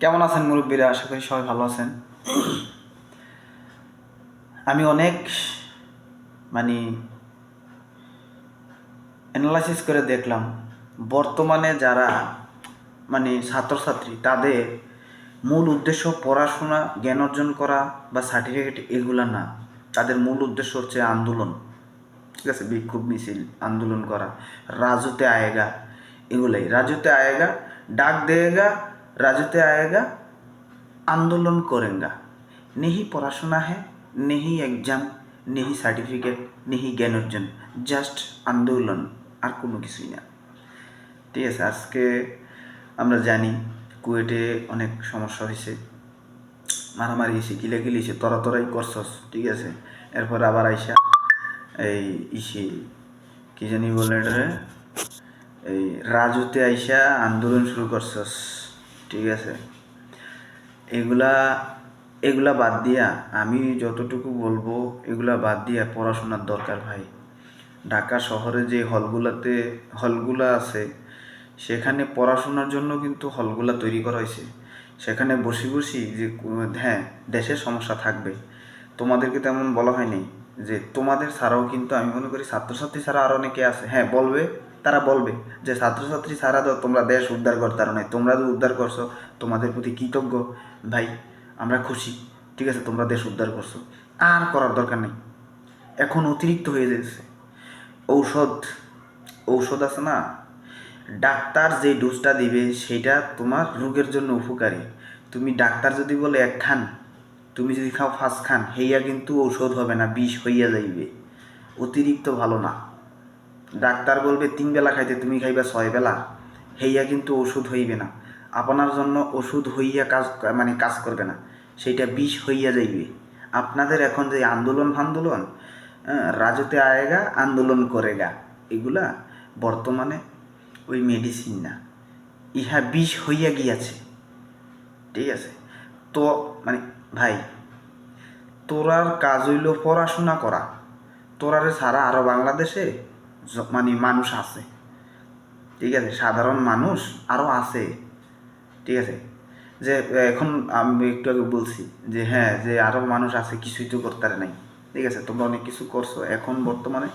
কেমন আছেন মুরব্বীরা? আশা করি সবাই ভালো আছেন। আমি অনেক মানে অ্যানালাইসিস করে দেখলাম, বর্তমানে যারা মানে ছাত্রছাত্রী, তাদের মূল উদ্দেশ্য পড়াশোনা, জ্ঞান অর্জন করা বা সার্টিফিকেট এগুলা না। তাদের মূল উদ্দেশ্য হচ্ছে আন্দোলন। ঠিক আছে? বিক্ষোভ মিছিল, আন্দোলন করা রাজুতে আয়েগা, এগুলাই। রাজুতে আয়েগা, ডাক দেगा রাজতে আয়েগা আন্দোলন করেঙ্গা নেহি পড়াশোনা হে নেহি এক্সাম নেহি সার্টিফিকেট নেহি জ্ঞান অর্জন জাস্ট আন্দোলন আর কোনো কিছুই না ঠিক আছে আজকে আমরা জানি কুয়েটে অনেক সমস্যা হয়েছে মারামারি হয়েছে গিলে গিলেছে তরাতরাই করছস ঠিক আছে? এরপর আবার আইসা, এই ইসে, কি জানি বলে এই রাজুতে আইসা আন্দোলন শুরু করছস ঠিক আছে? এগুলা এগুলা বাদ দিয়া আমি যতটুকু বলব, এগুলা বাদ দিয়া পড়াশোনার দরকার ভাই। ঢাকা শহরে যে হলগুলাতে, হলগুলা আছে, সেখানে পড়াশোনার জন্য কিন্তু হলগুলা তৈরি করা হয়েছে। সেখানে বসি বসি যে হ্যাঁ দেশের সমস্যা থাকবে। তোমাদেরকে তেমন বলা হয়নি যে তোমাদের ছাড়াও কিন্তু আমি মনে করি ছাত্রছাত্রী ছাড়া আরও অনেকে আছে। হ্যাঁ বলবে। তারা বলবে যে, ছাত্রছাত্রী ছাড়া তো তোমরা দেশ উদ্ধার করতে নাই। তোমরা যে উদ্ধার করছ, তোমাদের প্রতি কৃতজ্ঞ। ভাই, আমরা খুশি। ঠিক আছে, তোমরা দেশ উদ্ধার করছ। আর করার দরকার নেই। এখন অতিরিক্ত হয়ে যাচ্ছে। ঔষধ ঔষধ আছে না? ডাক্তার যে ডোজটা দিবে, সেটা তোমার রোগের জন্য উপকারী। তুমি ডাক্তার যদি বলে, এক খান। তুমি যদি খাও ফার্স্ট খান। হেইয়া কিন্তু ঔষধ হবে না, বিষ হইয়া যাইবে। অতিরিক্ত ভালো না। ডাক্তার বলবে তিন বেলা খাইতে তুমি খাইবা ছয় বেলা। হেইয়া কিন্তু ওষুধ হইবে না। আপনার জন্য ওষুধ হইয়া কাজ মানে কাজ করবে না। সেইটা বিষ হইয়া যাইবে। আপনাদের এখন যে আন্দোলন ফান্দোলন হ্যাঁ, রাজতে আয়েগা আন্দোলন করেগা এগুলা বর্তমানে ওই মেডিসিন না। ইহা বিষ হইয়া গিয়াছে। ঠিক আছে? তো মানে ভাই তোরার কাজ হইল পড়াশোনা করা। তোরারে ছাড়া আরও বাংলাদেশে মানে মানুষ আছে। ঠিক আছে? সাধারণ মানুষ আরও আছে। ঠিক আছে? যে, এখন আমি একটু আগে বলছি যে হ্যাঁ যে আরও মানুষ আছে, কিছুই তো করতে নাই। ঠিক আছে? তোমরা অনেক কিছু করছ এখন বর্তমানে।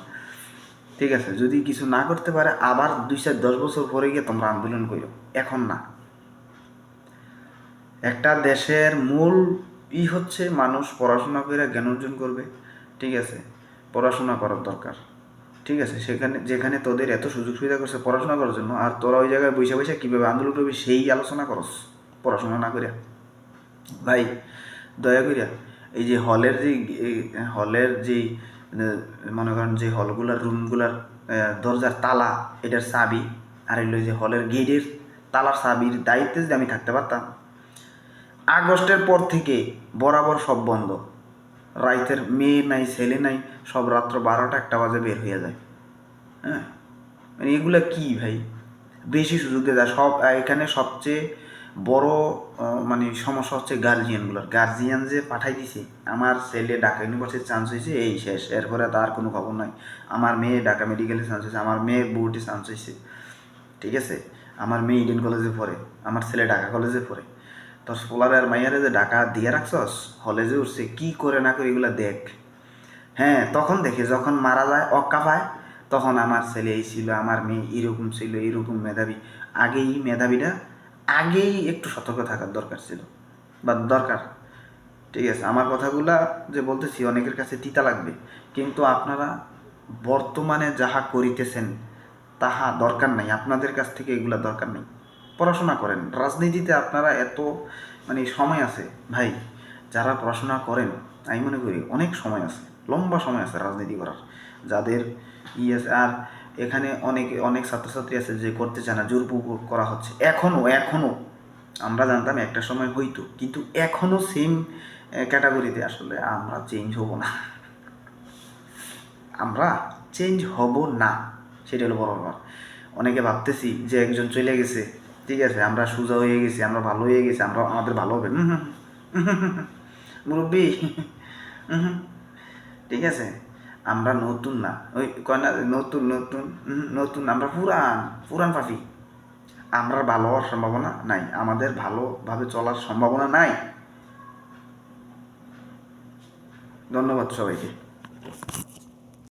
ঠিক আছে? যদি কিছু না করতে পারে, আবার দুই চার দশ বছর পরে গিয়ে তোমরা আন্দোলন করো এখন না। একটা দেশের মূল ই হচ্ছে মানুষ পড়াশোনা করে জ্ঞান অর্জন করবে। ঠিক আছে? পড়াশোনা করার দরকার। ঠিক আছে, সেখানে, যেখানে তোদের এত সুযোগ সুবিধা করছে পড়াশোনা করার জন্য, আর তোরা ওই জায়গায় বসে বসে কীভাবে আন্দোলন করবি সেই আলোচনা করস, পড়াশোনা না করিয়া। ভাই, দয়া করিয়া, এই যে হলের যে হলের যে, মনে করেন যে হলগুলার, রুমগুলার দরজার তালা, এটার চাবি, আর এলো যে হলের গেটের তালার চাবির দায়িত্বে যদি আমি থাকতে পারতাম, আগস্টের পর থেকে বরাবর সব বন্ধ। রাইতের মেয়ে নাই, ছেলে নাই, সব রাত্র বারোটা একটা বাজে বের হয়ে যায়। হ্যাঁ? মানে এগুলো কি ভাই? বেশি সুযোগ দিয়ে সব এখানে সবচেয়ে বড় মানে সমস্যা হচ্ছে গার্জিয়ানগুলোর গার্জিয়ান যে পাঠাই দিছে, আমার ছেলে ঢাকা ইউনিভার্সিটির চান্স হয়েছে এই শেষ। এরপরে তার কোনো খবর নাই। আমার মেয়ে ঢাকা মেডিকেলে চান্স হয়েছে আমার মেয়ে বুয়েটে চান্স হয়েছে ঠিক আছে? আমার মেয়ে ইডেন কলেজে পড়ে, আমার ছেলে ঢাকা কলেজে পড়ে। তোর আর মাইয়ারে যে ঢাকা দিয়ে রাখছস, হলে যে উঠছে, কি করে না করে এগুলো দেখ। হ্যাঁ তখন দেখে যখন মারা যায়, অক্কা পায়, তখন আমার ছেলে এই ছিল, আমার মেয়ে এরকম ছিল, এরকম মেধাবী। আগেই মেধাবীরা আগেই একটু সতর্ক থাকার দরকার ছিল। বা দরকার। ঠিক আছে, আমার কথাগুলা যে বলতেছি অনেকের কাছে তিতা লাগবে। কিন্তু আপনারা বর্তমানে যাহা করিতেছেন, তাহা দরকার নাই। আপনাদের কাছ থেকে এগুলা দরকার নেই। পড়াশোনা করেন। রাজনীতিতে আপনারা এত মানে সময় আছে, ভাই, যারা পড়াশোনা করেন, আমি মনে করি অনেক সময় আছে, লম্বা সময় আছে রাজনীতি করার। যাদের ই আছে আর এখানে অনেক অনেক ছাত্রছাত্রী আছে যে করতে চায় না জোরপূর্বক করা হচ্ছে। এখনও এখনও আমরা জানতাম একটা সময় হইতো, কিন্তু এখনও সেম ক্যাটাগরিতে আসলে আমরা চেঞ্জ হব না। আমরা চেঞ্জ হব না, সেটা হলো বড় অনেকে ভাবতেছি যে একজন চলে গেছে ঠিক আছে, আমরা সোজা হয়ে গেছি, আমরা ভালো হয়ে গেছি, আমরা আমাদের ভালো হবে। মুরব্বী ঠিক আছে, আমরা নতুন না। ওই কয় না, নতুন নতুন নতুন, আমরা পুরান পুরান পাখি আমরা ভালো হওয়ার সম্ভাবনা নাই, আমাদের ভালোভাবে চলার সম্ভাবনা নাই। ধন্যবাদ সবাইকে।